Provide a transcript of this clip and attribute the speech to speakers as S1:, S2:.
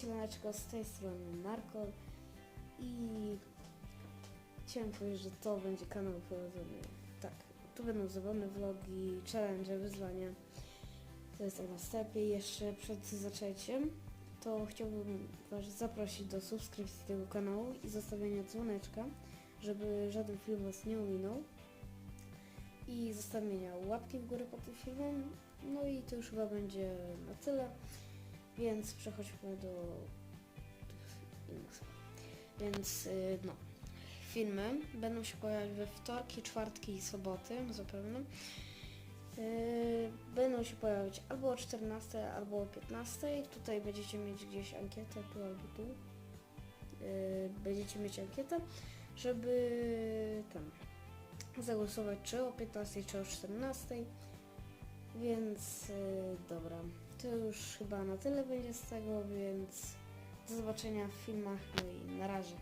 S1: Siemaneczko, z tej strony Marko i chciałem powiedzieć, że to będzie kanał prowadzony, tak, tu będą zabawne vlogi, challenge, wyzwania, to jest na wstępie jeszcze przed zaczęciem, to chciałbym Was zaprosić do subskrypcji tego kanału i zostawienia dzwoneczka, żeby żaden film Was nie ominął. I zostawienia łapki w górę pod tym filmem, no i to już chyba będzie na tyle. Więc przechodźmy do tych spraw. Więc y, no, filmy będą się pojawiać we wtorki, czwartki i soboty zapewne. Y, Będą się pojawiać albo o 14, albo o 15. Tutaj będziecie mieć gdzieś ankietę, tu albo tu. Y, Będziecie mieć ankietę, żeby tam zagłosować czy o 15, czy o 14. Więc y, dobra, to już chyba na tyle będzie z tego, więc do zobaczenia w filmach, no i na razie.